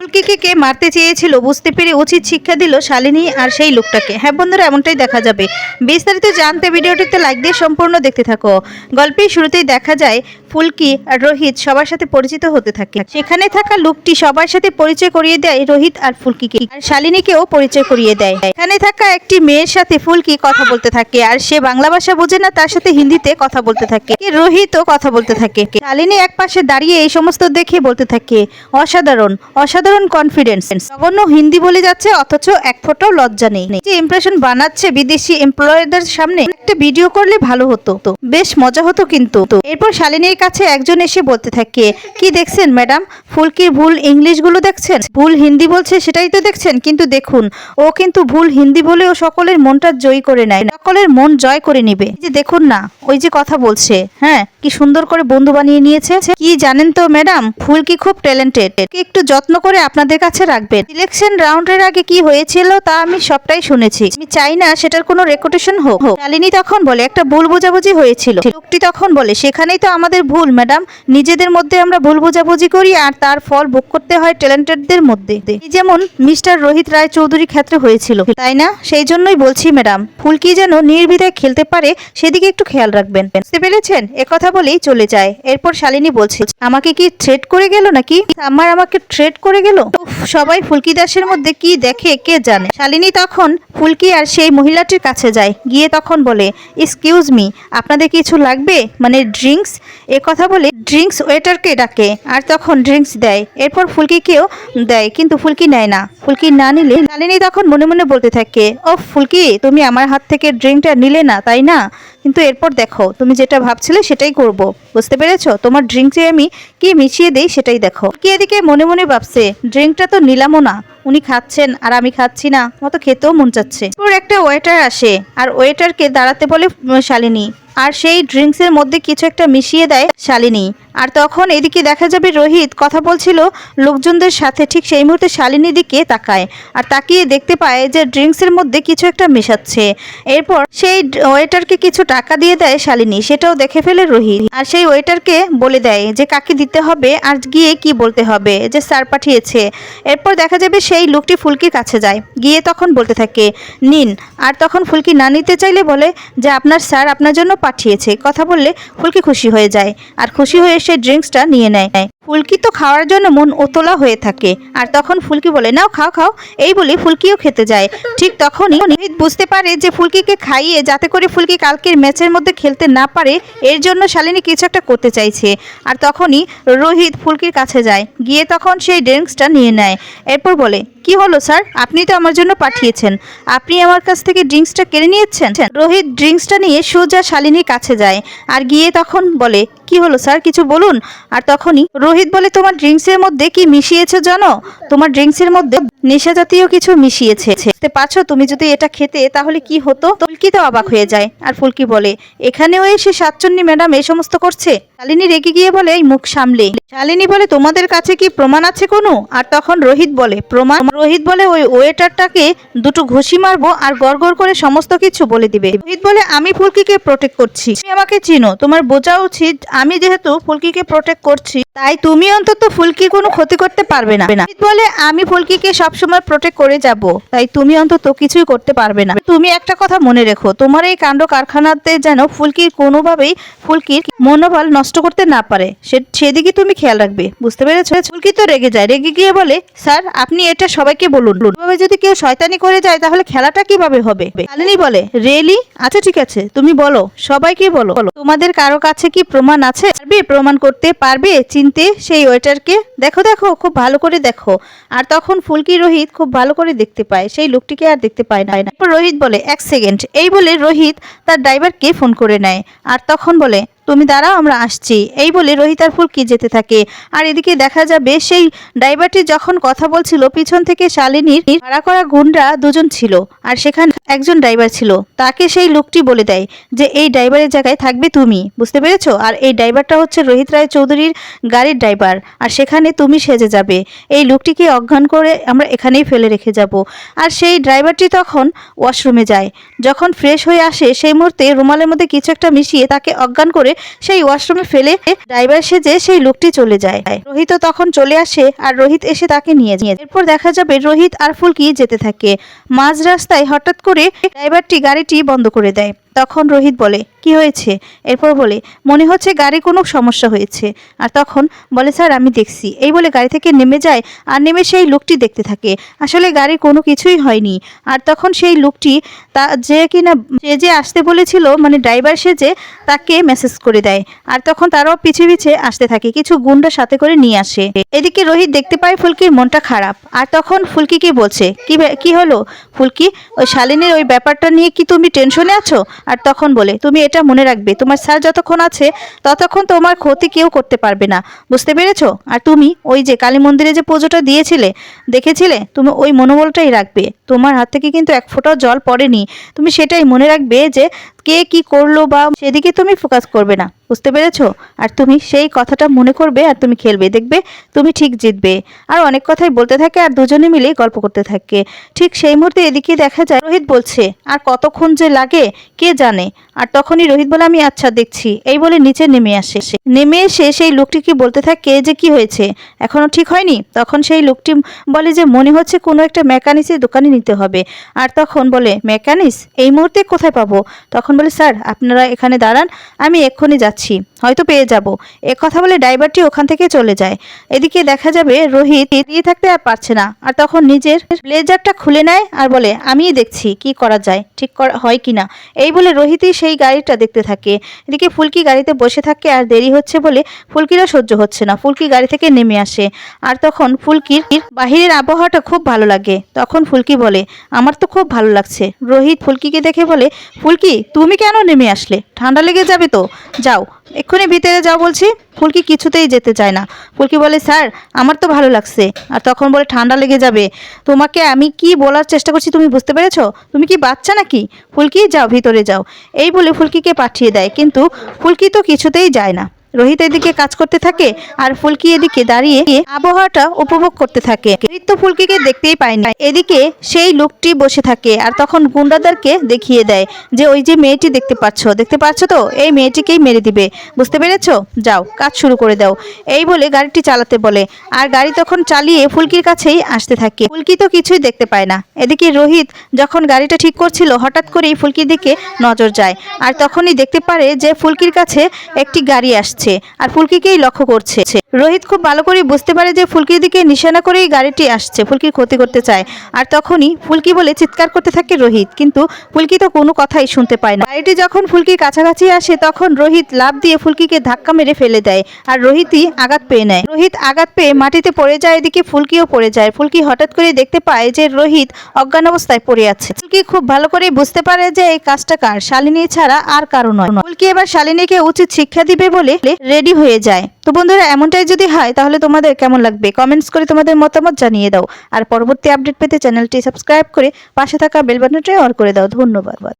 ফুলকিকে কে মারতে চেয়েছিল বুঝতে পেরে উচিত শিক্ষা দিল শালিনী আর সেই লোকটাকে। হ্যাঁ বন্ধুরা, এমনটাই দেখা যাবে। বিস্তারিত জানতে ভিডিওটিতে লাইক দিয়ে সম্পূর্ণ দেখতে থাকো। গল্পের শুরুতেই দেখা যায় ফুলকি আর রোহিত সবার সাথে পরিচিত হতে থাকে। সেখানে থাকা লোকটি সবার সাথে পরিচয় করিয়ে দেয় রোহিত আর ফুলকিকে। আর শালিনীকেও পরিচয় করিয়ে দেয়। এখানে থাকা একটি মেয়ের সাথে ফুলকি কথা বলতে থাকে আর সে বাংলা ভাষা বোঝে না, তার সাথে হিন্দিতে কথা বলতে থাকে। রোহিতও কথা বলতে থাকে। শালিনী এক পাশে দাঁড়িয়ে এই সমস্ত দেখে বলতে থাকে, অসাধারণ অসাধারণ কনফিডেন্স জঘন্য হিন্দি বলে যাচ্ছে, অথচ এক ফোঁটাও লজ্জা নেই। যে ইমপ্রেশন বানাচ্ছে বিদেশি এমপ্লয়ারদের সামনে। একটা ভিডিও করলে ভালো হতো। বেশ মজা হতো কিন্তু। এরপর শালিনীর কাছে একজন এসে বলতে থাকে, কি দেখছেন ম্যাডাম? ফুলকির ভুল ইংলিশগুলো দেখছেন? ভুল হিন্দি বলছে সেটাই তো দেখছেন। কিন্তু দেখুন, ও কিন্তু ভুল হিন্দি বলেও সকলের মনটা জয় করে নেয় সকলের মন জয় করে নিবে। যে দেখুন না, ওই যে কথা বলছে হ্যাঁ? কি সুন্দর করে বন্ধু বানিয়ে নিয়েছে। কি জানেন তো ম্যাডাম? ফুলকি খুব ট্যালেন্টেড একটু যত্ন করে আপনাদের কাছে রাখবেন সিলেকশন রাউন্ডের আগে কি হয়েছিল তা আমি সবটাই শুনেছি। আমি চাই না সেটার কোনো রেকর্ডেশন হোক। শালিনী তখন বলে, একটা ভুল বোঝাবুঝি হয়েছিল। লোকটি তখন বলে, সেখানেই তো আমাদের ভুল ম্যাডাম নিজেদের মধ্যে আমরা ভুল বোঝাবুঝি করি আর তার ফল ভোগ করতে হয় ট্যালেন্টেডদের মধ্যে। যেমন মিস্টার রোহিত রায় চৌধুরী ক্ষেত্রে হয়েছিল, তাই না? সেই জন্যই বলছি ম্যাডাম ফুলকি যেন নির্বিধায় খেলতে পারে সেদিকে একটু খেয়াল রাখবেন। বুঝতে পেরেছেন? একথা বলেই চলে যায়। এরপর শালিনী বলছে, আমাকে কি থ্রেট করে গেল নাকি? আমার আমাকে থ্রেট করে গেল? সবাই ফুলকি দাসের মধ্যে কি দেখে, কে জানে? শালিনী তখন ফুলকি আর সেই মহিলাটির কাছে যায়। গিয়ে তখন বলে এক্সকিউজ মি আপনাদের কিছু লাগবে? মানে ড্রিঙ্কস কথা বলে ড্রিঙ্কস ওয়েটারকে ডাকে আর তখন ড্রিঙ্কস দেয়। এরপর ফুলকিকেও দেয়, কিন্তু ফুলকি নেয় না। ফুলকি না নিলে শালিনী তখন মনে মনে বলতে থাকে ও ফুলকি, তুমি আমার হাত থেকে ড্রিঙ্কটা নিলে না, তাই না? কিন্তু এরপর দেখো, তুমি যেটা ভাবছিলে সেটাই করব। বুঝতে পেরেছ? তোমার ড্রিঙ্কসে আমি কি মিশিয়ে দেই সেটাই দেখো। কি এদিকে মনে মনে ভাবছে, ড্রিঙ্কটা তো নিলামও না। উনি খাচ্ছেন আর আমি খাচ্ছি না। মতো খেতেও মন চাচ্ছে। এরপর একটা ওয়েটার আসে, আর ওয়েটারকে দাঁড়াতে বলে শালিনী আর সেই ড্রিঙ্কসের মধ্যে কিছু একটা মিশিয়ে দেয় শালিনী। আর তখন এদিকে দেখা যাবে রোহিত কথা বলছিল লোকজনদের সাথে ঠিক সেই মুহূর্তে শালিনী দিকে তাকায় আর তাকিয়ে দেখতে পায় যে ড্রিঙ্কসের মধ্যে কিছু একটা মেশাচ্ছে। এরপর সেই ওয়েটারকে কিছু টাকা দিয়ে দেয় শালিনী, সেটাও দেখে ফেলে রোহিত। আর সেই ওয়েটারকে বলে দেয় যে কাকে দিতে হবে আর গিয়ে কি বলতে হবে, যে স্যার পাঠিয়েছে। এরপর দেখা যাবে সেই লোকটি ফুলকির কাছে যায়, গিয়ে তখন বলতে থাকে, নিন। আর তখন ফুলকি না নিতে চাইলে বলে যে, আপনার স্যার আপনার জন্য পাঠিয়েছে। কথা বললে ফুলকি খুশি হয়ে যায়। আর খুশি হয়ে সে ড্রিঙ্কসটা নিয়ে নেয় ফুলকি তো খাওয়ার জন্য মন ওতলা হয়ে থাকে। আর তখন ফুলকি বলে, নাও, খাও খাও। এই বলে ফুলকিও খেতে যায়। ঠিক তখনই রোহিত বুঝতে পারে যে ফুলকিকে খাইয়ে যাতে করে ফুলকি কালকের ম্যাচের মধ্যে খেলতে না পারে, এর জন্য শালিনী কিছু একটা করতে চাইছে। আর তখনই রোহিত ফুলকির কাছে যায়। গিয়ে তখন সেই ড্রিঙ্কসটা নিয়ে নেয়। এরপর বলে, কি হলো স্যার? আপনি তো আমার জন্য পাঠিয়েছেন। আপনি আমার কাছ থেকে ড্রিঙ্কসটা কেড়ে নিয়েছেন? রোহিত ড্রিঙ্কসটা নিয়ে সোজা শালিনীর কাছে যায়। আর গিয়ে তখন বলে, কি হলো স্যার? কিছু বলুন? আর তখনই রোহিত বলে তোমার ড্রিঙ্কসের মধ্যে কি মিশিয়েছে জানো? তোমার ড্রিঙ্কসের মধ্যে নেশা জাতীয় কিছু মিশিয়েছে। পারছ তুমি যদি এটা খেতে, তাহলে কি হতো? ফুলকি তো অবাক হয়ে যায়। আর ফুলকি বলে, এখানেও এসে সাতচন্নি ম্যাডাম এই সমস্ত করছে? শালিনী রেগে গিয়ে বলে, এই মুখ সামলে। শালিনী বলে, তোমাদের কাছে কি প্রমাণ আছে কোনো? আর তখন রোহিত বলে, প্রমাণ রোহিত বলে, ওই ওয়েটারটাকে দুটো ঘুষি মারবো আর গড়গড় করে সমস্ত কিছু বলে দিবে। রোহিত বলে, আমি ফুলকিকে প্রোটেক্ট করছি। তুমি আমাকে চিনো। তোমার বোঝা উচিত। আমি যেহেতু ফুলকিকে প্রোটেক্ট করছি, তাই তুমি অন্তত ফুলকি কোনো ক্ষতি করতে পারবে না। বলে, আমি ফুলকিকে সবসময় প্রোটেক্ট করে যাব। তাই তুমি অন্তত কিছুই করতে পারবে না। তুমি একটা কথা মনে রেখো, তোমার এই কাণ্ড কারখানাতে যেন ফুলকির কোনোভাবেই ফুলকির মনোবল নষ্ট করতে না পারে। সেদিকে তুমি খেয়াল রাখবে, বুঝতে পেরেছ? ফুলকি তো রেগে যায়, রেগে গিয়ে বলে, স্যার, আপনি এটা সবাইকে বলুন। যদি কেউ শয়তানি করে যায়, তাহলে খেলাটা কীভাবে হবে? শালিনী বলে, রিয়েলি? আচ্ছা ঠিক আছে, তুমি বলো, সবাইকে বলো, তোমাদের কারও কাছে কি প্রমাণ আছে? পারবে? প্রমাণ করতে পারবে? চিনতে সেই ওয়েটারকে? দেখো দেখো, খুব ভালো করে দেখো। আর তখন ফুলকি রোহিত খুব ভালো করে দেখতে পায়, সেই লোকটিকে আর দেখতে পায় না। রোহিত বলে, এক সেকেন্ড। এই বলে রোহিত তার ড্রাইভারকে ফোন করে নেয়, আর তখন বলে তুমি দাঁড়াও, আমরা আসছি। এই বলে রোহিতার ফুলকি যেতে থাকে। আর এদিকে দেখা যাবে সেই ড্রাইভারটি যখন কথা বলছিল, পিছন থেকে শালিনীর ভাড়া করা গুন্ডা দুজন ছিল আর সেখানে একজন ড্রাইভার ছিল। তাকে সেই লোকটি বলে দেয় যে, এই ড্রাইভারের জায়গায় থাকবে তুমি, বুঝতে পেরেছ? আর এই ড্রাইভারটা হচ্ছে রোহিত রায় চৌধুরীর গাড়ির ড্রাইভার আর সেখানে তুমি সেজে যাবে। এই লোকটিকে অজ্ঞান করে আমরা এখানেই ফেলে রেখে যাব। আর সেই ড্রাইভারটি তখন ওয়াশরুমে যায়। যখন ফ্রেশ হয়ে আসে, সেই মুহূর্তে রুমালের মধ্যে কিছু একটা মিশিয়ে তাকে অজ্ঞান করে সেই ওয়াশরুমে ফেলে ড্রাইভার সেজে সেই লোকটি চলে যায়। রোহিত তখন চলে আসে আর রোহিত এসে তাকে নিয়ে যায়। এরপর দেখা যাবে রোহিত আর ফুলকি যেতে থাকে। মাঝ রাস্তায় হঠাৎ করে ড্রাইভারটি গাড়িটি বন্ধ করে দেয়। তখন রোহিত বলে কি হয়েছে? এরপর বলে, মনে হচ্ছে গাড়ি কোনো সমস্যা হয়েছে। আর তখন বলে, স্যার, আমি দেখছি। এই বলে গাড়ি থেকে নেমে যায় আর নেমে সেই লোকটি দেখতে থাকে। আসলে গাড়ি কোনো কিছুই হয়নি। আর তখন সেই লোকটি তা যে কিনা যে যে আসতে বলেছিল মানে ড্রাইভার সে যে, তাকে মেসেজ করে দেয়। আর তখন তারাও পিছে পিছে আসতে থাকে। কিছু গুন্ডা সাথে করে নিয়ে আসে। এদিকে রোহিত দেখতে পায় ফুলকির মনটা খারাপ। আর তখন ফুলকি কি বলছে? কি কি হলো? ফুলকি, ওই শালিনীর ওই ব্যাপারটা নিয়ে কি তুমি টেনশনে আছো? আর তখন বলে, তুমি এটা মনে রাখবে। তোমার স্যার যতক্ষণ আছে, ততক্ষণ তোমার ক্ষতি কেউ করতে পারবে না। বুঝতে পেরেছ? আর তুমি ওই যে কালী মন্দিরে যে পুজোটা দিয়েছিলে, দেখেছিলে? তুমি ওই মনোবলটাই রাখবে। তোমার হাত থেকে কিন্তু এক ফোঁটাও জল পড়েনি। তুমি সেটাই মনে রাখবে যে কে কি করল বা সেদিকে তুমি ফোকাস করবে না, বুঝতে পেরেছ? আর তুমি সেই কথাটা মনে করবে আর তুমি খেলবে, দেখবে তুমি ঠিক জিতবে। আর অনেক কথাই বলতে থাকে আর দুজনে মিলে গল্প করতে থাকে। ঠিক সেই মুহূর্তে এদিকে দেখা যায় রোহিত বলছে, আর কতক্ষণ যে লাগে, কে জানে? আর তখনই রোহিত বলে, আমি আচ্ছা দেখছি। এই বলে নিচে নেমে আসে। নেমে এসে সেই লোকটিকে বলতে থাকে, যে কি হয়েছে? এখনও ঠিক হয়নি? তখন সেই লোকটি বলে যে, মনে হচ্ছে কোনো একটা মেকানিক্সের দোকানে নিতে হবে। আর তখন বলে মেকানিক্স এই মুহূর্তে কোথায় পাবো? তখন বলে স্যার আপনারা এখানে দাঁড়ান আমি এক্ষুনি যাচ্ছি। হয়তো পেয়ে যাব। এ কথা বলে ড্রাইভারটি ওখান থেকে চলে যায়। এদিকে দেখা যাবে রোহিত দিয়ে থাকতে আর পারছে না। আর তখন নিজের ব্লেজারটা খুলে নেয় আর বলে, আমিই দেখছি কি করা যায়, ঠিক করা হয় কি না? এই বলে রোহিতই সেই গাড়িটা দেখতে থাকে। এদিকে ফুলকি গাড়িতে বসে থাকে আর দেরি হচ্ছে বলে ফুলকিরও সহ্য হচ্ছে না। ফুলকি গাড়ি থেকে নেমে আসে। আর তখন ফুলকির বাহিরের আবহাওয়াটা খুব ভালো লাগে। তখন ফুলকি বলে, আমার তো খুব ভালো লাগছে। রোহিত ফুলকিকে দেখে বলে, ফুলকি, তুমি কেন নেমে আসলে? ঠান্ডা লেগে যাবে তো। যাও। এক্ষুনি ভিতরে যাও বলছি। ফুলকি কিছুতেই যেতে চায় না। ফুলকি বলে, স্যার, আমার তো ভালো লাগছে। আর তখন বলে, ঠান্ডা লেগে যাবে। তোমাকে আমি কি বলার চেষ্টা করছি তুমি বুঝতে পেরেছ? তুমি কি বাচ্চা নাকি? ফুলকি, যাও, ভিতরে যাও। এই বলে ফুলকিকে পাঠিয়ে দেয়। কিন্তু ফুলকি তো কিছুতেই যায় না। রোহিত এদিকে কাজ করতে থাকে আর ফুলকি এদিকে দাঁড়িয়ে আবহাওয়াটা উপভোগ করতে থাকে। ঋত্য ফুলকিকে দেখতেই পায় না। এদিকে সেই লোকটি বসে থাকে আর তখন গুন্ডাদারকে দেখিয়ে দেয় যে ওই যে মেয়েটি দেখতে পাচ্ছ। দেখতে পাচ্ছ তো? এই মেয়েটিকেই মেরে দিবে। বুঝতে পেরেছ? যাও, কাজ শুরু করে দাও। এই বলে গাড়িটি চালাতে বলে আর গাড়ি তখন চালিয়ে ফুলকির কাছেই আসতে থাকে। ফুলকি তো কিছুই দেখতে পায় না। এদিকে রোহিত যখন গাড়িটা ঠিক করছিল, হঠাৎ করেই ফুলকির দিকে নজর যায় আর তখনই দেখতে পারে যে ফুলকির কাছে একটি গাড়ি আসছে। আর ফুলকিকেই লক্ষ্য করছে। রোহিত খুব ভালো করে বুঝতে পারে যে ফুলকির দিকে নিশানা করেই গাড়িটি আসছে, ফুলকির ক্ষতি করতে চায়। আর তখনই ফুলকি বলে চিৎকার করতে থাকে রোহিত, কিন্তু ফুলকি তো কোনো কথাই শুনতে পায় না। গাড়িটি যখন ফুলকির কাছাকাছি আসে, তখন রোহিত লাভ দিয়ে ফুলকিকে ধাক্কা মেরে ফেলে দেয় আর রোহিতই আঘাত পেয়ে নেয়। রোহিত আঘাত পেয়ে মাটিতে পড়ে যায়, এদিকে ফুলকিও পড়ে যায়। ফুলকি হঠাৎ করে দেখতে পায় যে রোহিত অজ্ঞান অবস্থায় পড়ে আছে। ফুলকি খুব ভালো করে বুঝতে পারে যে এই কাজটা কার, শালিনী ছাড়া আর কারও নয়। ফুলকি এবার শালিনীকে উচিত শিক্ষা দিবে বলে রেডি হয়ে যায়। তো বন্ধুরা, এমনটাই যদি হয়, তাহলে তোমাদের কেমন লাগবে? কমেন্টস করে তোমাদের মতামত জানিয়ে দাও। আর পরবর্তী আপডেট পেতে চ্যানেলটি সাবস্ক্রাইব করে পাশে থাকা বেল বাটনটি অন করে দাও। ধন্যবাদ।